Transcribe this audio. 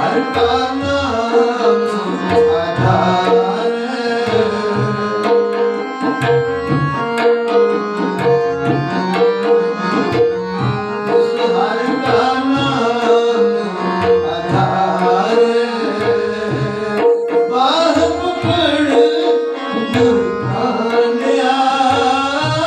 हर का